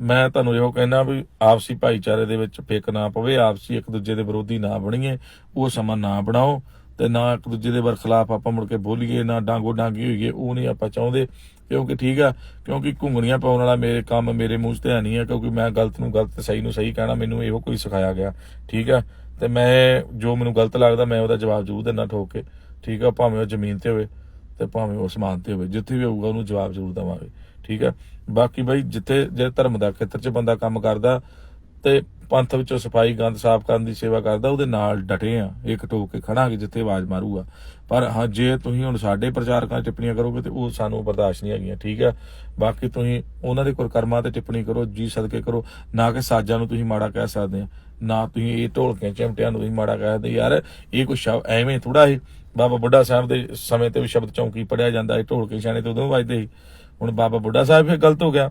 ਮੈਂ ਤੁਹਾਨੂੰ ਇਹੋ ਕਹਿਣਾ ਵੀ ਆਪਸੀ ਭਾਈਚਾਰੇ ਦੇ ਵਿੱਚ ਫਿੱਕ ਨਾ ਪਵੇ, ਆਪਸੀ ਇੱਕ ਦੂਜੇ ਦੇ ਵਿਰੋਧੀ ਨਾ ਬਣੀਏ, ਉਹ ਸਮਾਂ ਨਾ ਬਣਾਓ ਤੇ ਨਾ ਇੱਕ ਦੂਜੇ ਦੇ ਬਰਖਲਾਫ ਆਪਾਂ ਮੁੜ ਕੇ ਬੋਲੀਏ, ਨਾ ਡਾਂਗੋ ਡਾਂਗੀ ਹੋਈਏ, ਉਹ ਨਹੀਂ ਆਪਾਂ ਚਾਹੁੰਦੇ। ਕਿਉਂਕਿ ਠੀਕ ਆ, ਕਿਉਂਕਿ ਘੁੰਗਣੀਆਂ ਪਾਉਣ ਵਾਲਾ ਮੇਰੇ ਕੰਮ ਮੇਰੇ ਮੂੰਹ 'ਚ ਤੇ ਨਹੀਂ ਆ, ਕਿਉਂਕਿ ਮੈਂ ਗਲਤ ਨੂੰ ਗਲਤ, ਸਹੀ ਨੂੰ ਸਹੀ ਕਹਿਣਾ, ਮੈਨੂੰ ਇਹੋ ਕੋਈ ਸਿਖਾਇਆ ਗਿਆ। ਠੀਕ ਆ ਤੇ ਮੈਂ ਜੋ ਮੈਨੂੰ ਗਲਤ ਲੱਗਦਾ, ਮੈਂ ਉਹਦਾ ਜਵਾਬ ਜ਼ਰੂਰ ਦਿੰਦਾ ਠੋਕ ਕੇ। ਠੀਕ ਆ, ਭਾਵੇਂ ਉਹ ਜ਼ਮੀਨ ਤੇ ਹੋਵੇ ਤੇ ਭਾਵੇਂ ਉਹ ਸਮਾਨ ਤੇ ਹੋਵੇ, ਜਿੱਥੇ ਵੀ ਹੋਊਗਾ ਉਹਨੂੰ ਜਵਾਬ ਜ਼ਰੂਰ ਦੇਵਾਂਗੇ। ਠੀਕ ਆ? ਬਾਕੀ ਬਈ, ਜਿੱਥੇ ਜੇ ਧਰਮ ਦਾ ਖੇਤਰ 'ਚ ਬੰਦਾ ਕੰਮ ਕਰਦਾ ਤੇ ਪੰਥ ਵਿੱਚੋਂ ਸਫ਼ਾਈ ਗੰਦ ਸਾਫ਼ ਕਰਨ ਦੀ ਸੇਵਾ ਕਰਦਾ, ਉਹਦੇ ਨਾਲ ਡਟੇ ਆ। ਇੱਕ ਟੋਕ ਕੇ ਖੜਾਂਗੇ ਜਿੱਥੇ ਆਵਾਜ਼ ਮਾਰੂਗਾ। ਪਰ ਹਾਂ, ਜੇ ਤੁਸੀਂ ਹੁਣ ਸਾਡੇ ਪ੍ਰਚਾਰਕਾਂ ਟਿੱਪਣੀਆਂ ਕਰੋਗੇ ਤੇ ਉਹ ਸਾਨੂੰ ਬਰਦਾਸ਼ਤ ਨਹੀਂ ਹੈਗੀਆਂ, ਠੀਕ ਆ? ਬਾਕੀ ਤੁਸੀਂ ਉਹਨਾਂ ਦੇ ਕੋਲ ਤੇ ਟਿੱਪਣੀ ਕਰੋ, ਜੀ ਸਦਕੇ ਕਰੋ, ਨਾ ਕਿ ਸਾਜਾਂ ਨੂੰ ਤੁਸੀਂ ਮਾੜਾ ਕਹਿ ਸਕਦੇ ਆ। ਨਾ ਤੁਸੀਂ ਇਹ ਢੋਲਕਿਆਂ ਚਿਮਟਿਆਂ ਨੂੰ ਤੁਸੀਂ ਮਾੜਾ ਕਹਿ ਸਕਦੇ ਯਾਰ, ਇਹ ਕੋਈ ਸ਼ਬਦ ਐਵੇਂ ਥੋੜਾ ਹੀ ਬਾਬਾ ਬੁੱਢਾ ਸਾਹਿਬ ਦੇ ਸਮੇਂ ਤੇ ਵੀ ਸ਼ਬਦ ਚੌਂਕੀ ਪੜਿਆ ਜਾਂਦਾ ਇਹ ਢੋਲਕੇ ਛਾਣੇ ਤੇ ਉਦੋਂ ਵੱਜਦੇ ਸੀ। ਹੁਣ ਬਾਬਾ ਬੁੱਢਾ ਸਾਹਿਬ ਫਿਰ ਗਲਤ ਹੋ ਗਿਆ।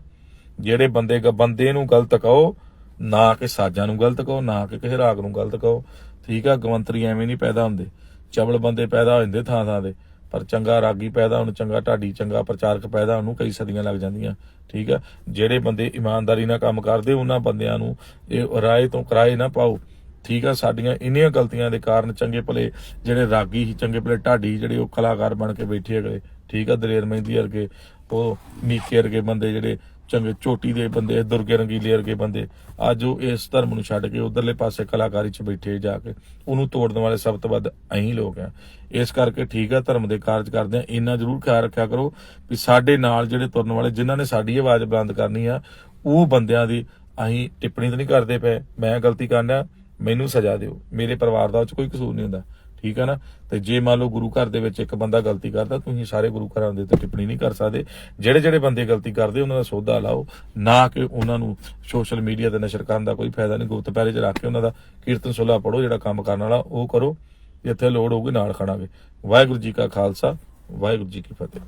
ਜਿਹੜੇ ਬੰਦੇ ਬੰਦੇ ਨੂੰ ਗਲਤ ਕਹੋ, ਨਾ ਕਿ ਸਾਜਾਂ ਨੂੰ ਗਲਤ ਕਹੋ, ਨਾ ਕਿ ਕਿਸੇ ਰਾਗ ਨੂੰ ਗਲਤ ਕਹੋ, ਠੀਕ ਆ, ਗਵੰਤਰੀ ਐਵੇਂ ਨਹੀਂ ਪੈਦਾ ਹੁੰਦੇ। ਚਬਲ ਬੰਦੇ ਪੈਦਾ ਹੋ ਜਾਂਦੇ ਥਾਂ ਥਾਂ ਦੇ ਪਰ ਚੰਗਾ ਰਾਗੀ ਪੈਦਾ ਹੋਣ, ਚੰਗਾ ਢਾਡੀ, ਚੰਗਾ ਪ੍ਰਚਾਰਕ ਪੈਦਾ ਹੋਣ ਕਈ ਸਦੀਆਂ ਲੱਗ ਜਾਂਦੀਆਂ, ਠੀਕ ਆ? ਜਿਹੜੇ ਬੰਦੇ ਇਮਾਨਦਾਰੀ ਨਾਲ ਕੰਮ ਕਰਦੇ, ਉਹਨਾਂ ਬੰਦਿਆਂ ਨੂੰ ਇਹ ਰਾਏ ਤੋਂ ਕਿਰਾਏ ਨਾ ਪਾਓ, ਠੀਕ ਆ? ਸਾਡੀਆਂ ਇੰਨੀਆਂ ਗਲਤੀਆਂ ਦੇ ਕਾਰਨ ਚੰਗੇ ਭਲੇ ਜਿਹੜੇ ਰਾਗੀ ਸੀ, ਚੰਗੇ ਭਲੇ ਢਾਡੀ ਜਿਹੜੇ ਉਹ ਕਲਾਕਾਰ ਬਣ ਕੇ ਬੈਠੇ ਅਗਲੇ, ਠੀਕ ਆ? ਦਲੇਰ ਮਹਿੰਦੀ ਵਰਗੇ, ਉਹ ਮੀਕੇ ਵਰਗੇ ਬੰਦੇ ਜਿਹੜੇ ਚੰਗੇ ਚੋਟੀ ਦੇ ਬੰਦੇ, ਦੁਰਗੇ ਰੰਗੀਲੇ ਵਰਗੇ ਬੰਦੇ, ਅੱਜ ਉਹ ਇਸ ਧਰਮ ਨੂੰ ਛੱਡ ਕੇ ਉਧਰਲੇ ਪਾਸੇ ਕਲਾਕਾਰੀ 'ਚ ਬੈਠੇ ਜਾ ਕੇ, ਉਹਨੂੰ ਤੋੜਨ ਵਾਲੇ ਸਭ ਤੋਂ ਵੱਧ ਅਹੀਂ ਲੋਕ ਆ। ਇਸ ਕਰਕੇ ਠੀਕ ਆ, ਧਰਮ ਦੇ ਕਾਰਜ ਕਰਦੇ ਆ। ਇੰਨਾ ਜ਼ਰੂਰ ਖਿਆਲ ਰੱਖਿਆ ਕਰੋ ਵੀ ਸਾਡੇ ਨਾਲ ਜਿਹੜੇ ਤੁਰਨ ਵਾਲੇ, ਜਿਨ੍ਹਾਂ ਨੇ ਸਾਡੀ ਆਵਾਜ਼ ਬੁਲੰਦ ਕਰਨੀ ਆ, ਉਹ ਬੰਦਿਆਂ ਦੀ ਅਸੀਂ ਟਿੱਪਣੀ ਤਾਂ ਨਹੀਂ ਕਰਦੇ ਪਏ। ਮੈਂ ਗਲਤੀ ਕਰਨਾ, ਮੈਨੂੰ ਸਜ਼ਾ ਦਿਓ। ਮੇਰੇ ਪਰਿਵਾਰ ਦਾ ਉਹ 'ਚ ਕੋਈ ਕਸੂਰ ਨਹੀਂ ਹੁੰਦਾ। ਠੀਕ ਹੈ ਨਾ? ਤੇ ਜੇ ਮੰਨ ਲਓ ਗੁਰੂ ਘਰ ਦੇ ਵਿੱਚ ਇੱਕ ਬੰਦਾ ਗਲਤੀ ਕਰਦਾ ਤੁਸੀਂ ਸਾਰੇ ਗੁਰੂ ਘਰਾਂ ਦੇ ਤੇ ਟਿੱਪਣੀ ਨਹੀਂ ਕਰ ਸਕਦੇ। ਜਿਹੜੇ ਜਿਹੜੇ ਬੰਦੇ ਗਲਤੀ ਕਰਦੇ, ਉਹਨਾਂ ਦਾ ਸੌਦਾ ਲਾਓ। ਨਾ ਕਿ ਉਹਨਾਂ ਨੂੰ ਸੋਸ਼ਲ ਮੀਡੀਆ ਤੇ ਨਸ਼ਰ ਕਰਨ ਦਾ ਕੋਈ ਫਾਇਦਾ ਨਹੀਂ, ਗੁਪਤ ਪਹਿਰੇ 'ਚ ਰੱਖ ਕੇ ਉਹਨਾਂ ਦਾ ਕੀਰਤਨ ਸੋਲਾ ਪੜੋ ਜਿਹੜਾ ਕੰਮ ਕਰਨ ਵਾਲਾ, ਉਹ ਕਰੋ। ਜਿੱਥੇ ਲੋੜ ਹੋਊਗੀ ਨਾਲ ਖੜਾਂਗੇ। ਵਾਹਿਗੁਰੂ ਜੀ ਕਾ ਖਾਲਸਾ, ਵਾਹਿਗੁਰੂ ਜੀ ਕੀ ਫਤਿਹ।